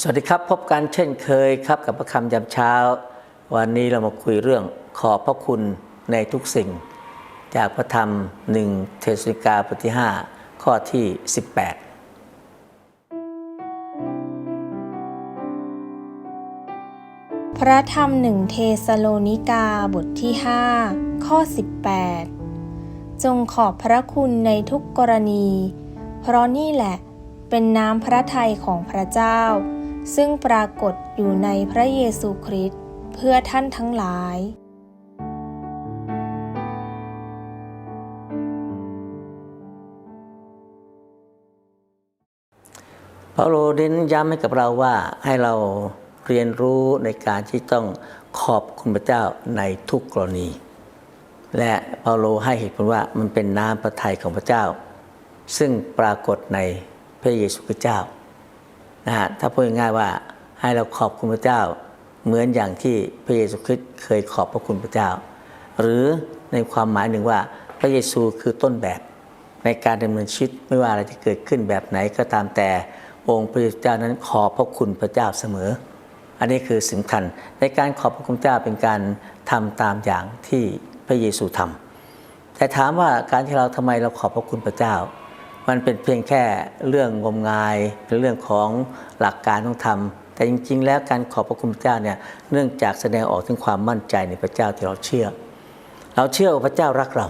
สวัสดีครับ พบกันเช่นเคยครับกับพระคำยามเช้า วันนี้เรามาคุยเรื่องขอบพระคุณในทุกสิ่ง จากพระธรรมหนึ่งเทสนิกาบทที่ 5 ข้อที่ 18 พระธรรมหนึ่งเทสโลนิกาบทที่ 5 ข้อ 18 จงขอบพระคุณในทุกกรณี เพราะนี่แหละเป็นน้ำพระทัยของพระเจ้า ซึ่งปรากฏอยู่ในพระเยซูคริสต์เพื่อท่านทั้งหลายเปาโลเน้นย้ำให้กับเราว่าให้เราเรียนรู้ในการที่ต้องขอบคุณพระเจ้าในทุกกรณี และเปาโลให้เหตุผลว่ามันเป็นน้ำพระทัยของพระเจ้า ซึ่งปรากฏในพระเยซูคริสต์เจ้า นะฮะถ้าพูดง่ายๆว่าให้เราขอบคุณพระเจ้า เหมือนอย่างที่พระเยซูคริสต์เคยขอบพระคุณพระเจ้า หรือในความหมายหนึ่งว่าพระเยซูคือต้นแบบในการดำเนินชีวิตไม่ว่าอะไรจะเกิดขึ้นแบบไหนก็ตามแต่องค์พระเจ้านั้นขอบพระคุณพระเจ้าเสมอ อันนี้คือสำคัญในการขอบพระคุณเจ้าเป็นการทำตามอย่างที่พระเยซูทำแต่ถามว่าการที่เราทำไมเราขอบพระคุณพระเจ้า มันเป็นเพียงแค่เรื่องงมงายเป็นเรื่องของหลักการต้องทำแต่จริง ๆ แล้วการขอบพระคุณพระเจ้าเนี่ยเนื่องจากแสดงออกถึงความมั่นใจในพระเจ้าที่เราเชื่อ เราเชื่อว่าพระเจ้ารักเรา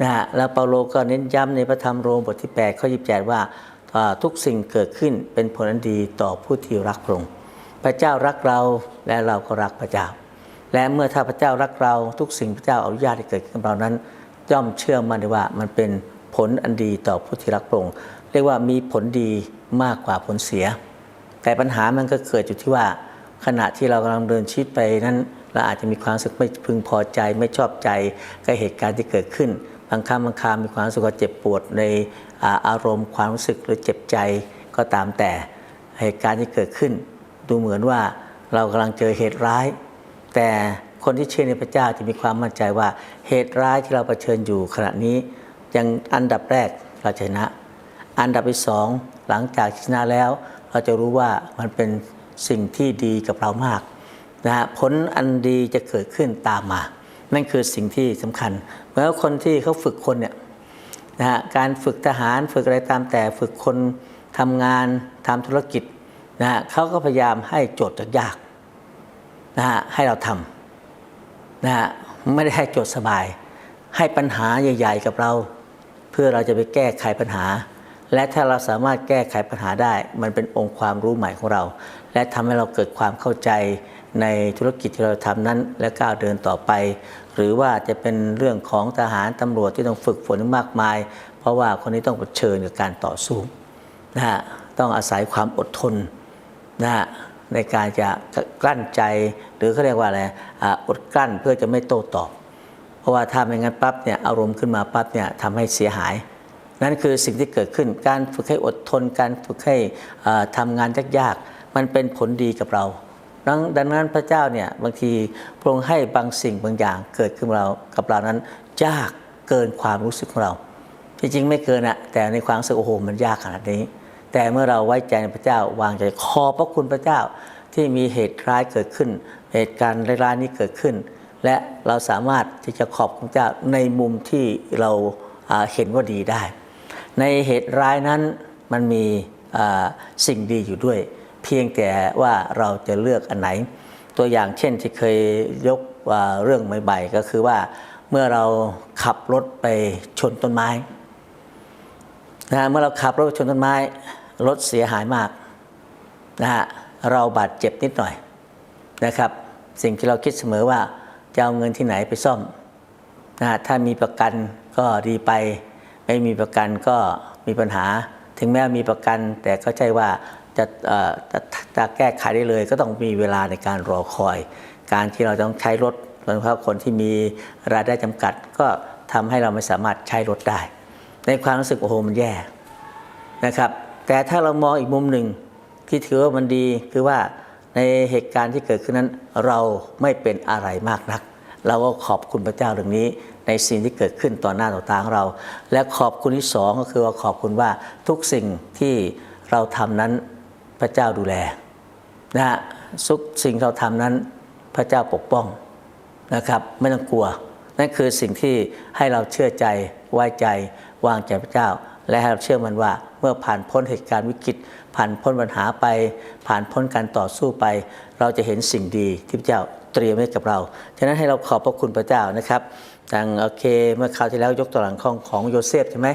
นะฮะแล้วเปาโลก็เน้นย้ำในพระธรรมโรมบทที่8ข้อ28ว่าอ่าทุกสิ่งเกิดขึ้นเป็นผลอันดีต่อผู้ที่รักพระองค์พระเจ้ารักเราและเราก็รักพระเจ้า และเมื่อถ้าพระเจ้ารักเราทุกสิ่งพระเจ้าอนุญาตให้เกิดขึ้นกับเรานั้นย่อมเชื่อมั่นได้ว่ามันเป็น ผลอันดีต่อผู้ที่รักพระองค์เรียกว่ามีผลดีมากกว่าผลเสีย แต่ปัญหามันก็เกิดอยู่ที่ว่า ขณะที่เรากำลังเดินชีวิตไปนั้นเราอาจจะมีความรู้สึกไม่พึงพอใจไม่ชอบใจกับเหตุการณ์ที่เกิดขึ้นบางครั้งบางคราวมีความรู้สึกเจ็บปวดในอาอารมณ์ความรู้สึกหรือเจ็บใจก็ตามแต่เหตุการณ์ที่เกิดขึ้น ดูเหมือนว่าเรากำลังเจอเหตุร้าย แต่คนที่เชื่อในพระเจ้าจะมีความมั่นใจว่าเหตุร้ายที่เราเผชิญอยู่ขณะนี้ ยังอันดับแรกเราชนะ อันดับที่สองหลังจากชนะแล้ว เราจะรู้ว่ามันเป็นสิ่งที่ดีกับเรามากนะฮะผลอันดีจะเกิดขึ้นตามมา นั่นคือสิ่งที่สำคัญเหมื่อคนที่เขาฝึกคนเนี่ยนะฮะการฝึกทหารฝึกอะไรตามแต่ฝึกคนทำงานทำธุรกิจนะฮะเขาก็พยายามให้โจทย์ยากนะฮะให้เราทำนะฮะไม่ได้ให้โจทย์สบาย ให้ปัญหาใหญ่ ๆ กับเรา เพื่อเราจะไปแก้ไขปัญหา และถ้าเราสามารถแก้ไขปัญหาได้ มันเป็นองค์ความรู้ใหม่ของเรา และทำให้เราเกิดความเข้าใจในธุรกิจที่เราทำนั้น และก้าวเดินต่อไป หรือว่าจะเป็นเรื่องของทหารตำรวจที่ต้องฝึกฝนมากมาย เพราะว่าคนนี้ต้องเผชิญกับการต่อสู้นะฮะต้องอาศัยความอดทนนะฮะในการจะกลั้นใจหรือเขาเรียกว่าอะไรอ่าอดกลั้นเพื่อจะไม่โต้ตอบ เพราะว่าถ้าไม่งั้นปั๊บเนี่ยอารมณ์ขึ้นมาปั๊บเนี่ยทำให้เสียหาย นั่นคือสิ่งที่เกิดขึ้นการฝึกให้อดทนการฝึกให้เอ่อทำงานยากๆมันเป็นผลดีกับเราดังนั้นพระเจ้าเนี่ยบางทีพระองค์ให้บางสิ่งบางอย่างเกิดขึ้นกับเรากับเรานั้นยากเกินความรู้สึกของเรา จริงๆไม่เกินอะแต่ในความรู้สึกโอ้โหมันยากขนาดนี้ แต่เมื่อเราไว้ใจในพระเจ้าวางใจขอบพระคุณพระเจ้าที่มีเหตุร้ายเกิดขึ้น เหตุการณ์ร้ายนี้เกิดขึ้น และเราสามารถที่จะขอบคุณเจ้าในมุมที่เราเห็นว่าดีได้ ในเหตุร้ายนั้นมันมีสิ่งดีอยู่ด้วย เพียงแต่ว่าเราจะเลือกอันไหน ตัวอย่างเช่นที่เคยยกเรื่องใหม่ๆก็คือว่าเมื่อเราขับรถไปชนต้นไม้นะฮะเมื่อเราขับรถชนต้นไม้รถเสียหายมากนะฮะเราบาดเจ็บนิดหน่อยนะครับ สิ่งที่เราคิดเสมอว่า จะเอาเงินที่ไหนไปซ่อมนะถ้ามีประกันก็ดีไป ไม่มีประกันก็มีปัญหา ถึงแม้มีประกัน แต่ก็ใช่ว่าจะจะจะแก้ไขได้เลย ก็ต้องมีเวลาในการรอคอย การที่เราต้องใช้รถโดยเฉพาะคนที่มีรายได้จำกัด ก็ทำให้เราไม่สามารถใช้รถได้ ในความรู้สึกโอ้โหมันแย่นะครับ แต่ถ้าเรามองอีกมุมหนึ่งที่ถือว่ามันดีคือว่า ในเหตุการณ์ที่เกิดขึ้นนั้น เราไม่เป็นอะไรมากนัก เราก็ขอบคุณพระเจ้าเรื่องนี้ ในสิ่งที่เกิดขึ้นต่อหน้าต่อตาของเรา และขอบคุณที่สองก็คือว่าขอบคุณว่าทุกสิ่งที่เราทำนั้นพระเจ้าดูแลนะฮะทุกสิ่งเราทำนั้นพระเจ้าปกป้องนะครับ ไม่ต้องกลัว นั่นคือสิ่งที่ให้เราเชื่อใจไว้ใจ วางใจพระเจ้า และให้เราเชื่อมันว่าเมื่อผ่านพ้นเหตุการณ์วิกฤต ผ่านพ้นปัญหาไป ผ่านพ้นการต่อสู้ไป เราจะเห็นสิ่งดีที่พระเจ้าเตรียมไว้กับเรา ฉะนั้นให้เราขอบพระคุณพระเจ้านะครับดังโอเค เมื่อคราวที่แล้วยกตัวหลังของของโยเซฟใช่ไหม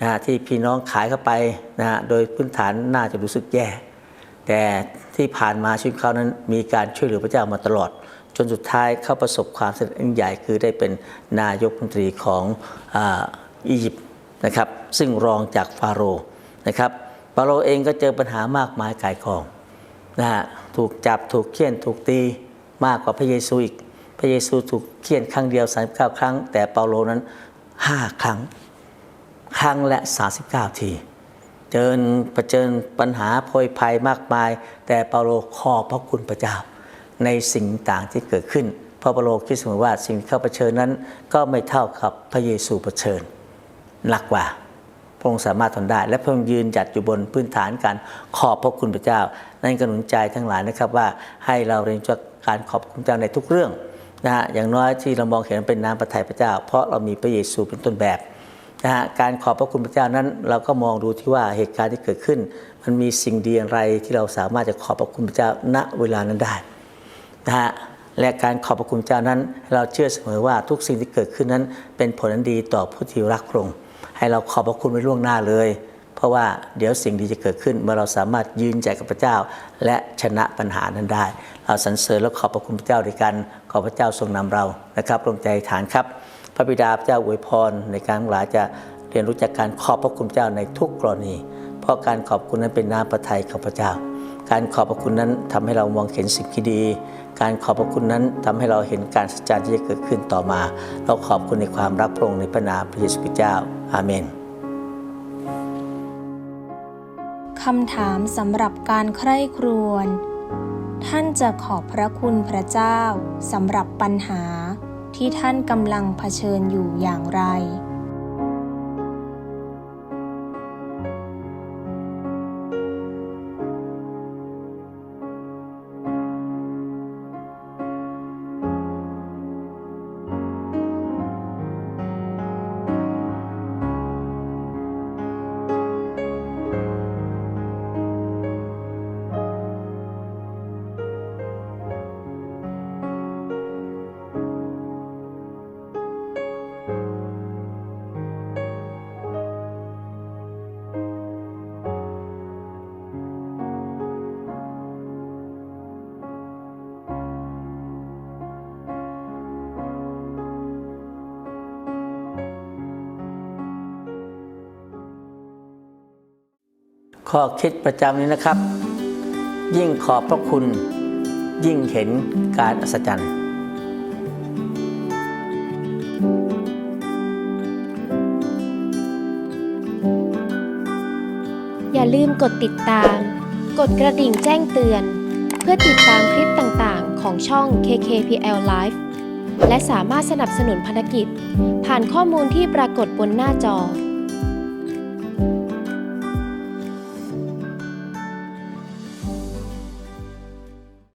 นะฮะที่พี่น้องขายเข้าไปนะฮะโดยพื้นฐานน่าจะรู้สึกแย่ แต่ที่ผ่านมาชีวิตเขานั้นมีการช่วยเหลือพระเจ้ามาตลอด จนสุดท้ายเขาประสบความสำเร็จใหญ่คือได้เป็นนายกรัฐมนตรีของออียิปต์นะครับ ซึ่งรองจากฟาโรห์นะครับ ฟาโรห์เองก็เจอปัญหามากมายกายกองนะฮะถูกจับถูกเคี่ยนถูกตีมากกว่าพระเยซูอีก พระเยซูถูกเคี่ยนครั้งเดียว 39 ครั้ง แต่เปาโลนั้น 5 ครั้ง ครั้งละ 39 ที เจอประเจิญปัญหาโพยภัยมากมาย แต่เปาโลขอบพระคุณพระเจ้า ในสิ่งต่างที่เกิดขึ้นเพราะเปาโลคิดเสมอว่าสิ่งที่เขาเผชิญนั้น ก็ไม่เท่ากับพระเยซูเผชิญหนักกว่า ระองค์สามารถทนได้ และพระองค์ยืนหยัดอยู่บนพื้นฐานการขอบพระคุณพระเจ้า นั่นก็หนุนใจทั้งหลายนะครับว่าให้เราเรียนจากการขอบคุณเจ้าในทุกเรื่องนะฮะอย่างน้อยที่เรามองเห็นเป็นน้ำประทัยพระเจ้า เพราะเรามีพระเยซูเป็นต้นแบบนะฮะการขอบพระคุณพระเจ้านั้น เราก็มองดูที่ว่าเหตุการณ์ที่เกิดขึ้น มันมีสิ่งดีอะไรที่เราสามารถจะขอบพระคุณพระเจ้าณเวลานั้นได้นะฮะและการขอบพระคุณเจ้านั้น เราเชื่อเสมอว่าทุกสิ่งที่เกิดขึ้นนั้น เป็นผลอันดีต่อผู้ที่รักพระองค์ ให้เราขอบพระคุณไว้ล่วงหน้าเลย เพราะว่าเดี๋ยวสิ่งดีจะเกิดขึ้น เมื่อเราสามารถยืนใจกับพระเจ้า และชนะปัญหานั้นได้ เราสรรเสริญและขอบพระคุณพระเจ้าด้วยกัน ขอพระเจ้าทรงนำเรานะครับลงใจฐานครับ พระบิดาพระเจ้าอวยพรในการหลายจะเรียนรู้จักการขอบพระคุณเจ้าในทุกกรณี เพราะการขอบคุณนั้นเป็นน้ำพระทัยของพระเจ้า การขอบพระคุณนั้นทำให้เรามองเห็นสิ่งที่ดี การขอบพระคุณนั้นทำให้เราเห็นการสัจจาที่จะเกิดขึ้นต่อมา เราขอบคุณในความรักพระองค์ในพระนามพระเยซูคริสต์เจ้า อาเมนคำถามสำหรับการใคร่ครวญท่านจะขอบพระคุณพระเจ้าสำหรับปัญหาที่ท่านกำลังเผชิญอยู่อย่างไร ข้อคิดประจำนี้นะครับ ยิ่งขอบพระคุณ ยิ่งเห็นการอัศจรรย์อย่าลืมกดติดตาม กดกระดิ่งแจ้งเตือน เพื่อติดตามคลิปต่างๆ ของช่อง KKPL Live และสามารถสนับสนุนภารกิจ ผ่านข้อมูลที่ปรากฏบนหน้าจอ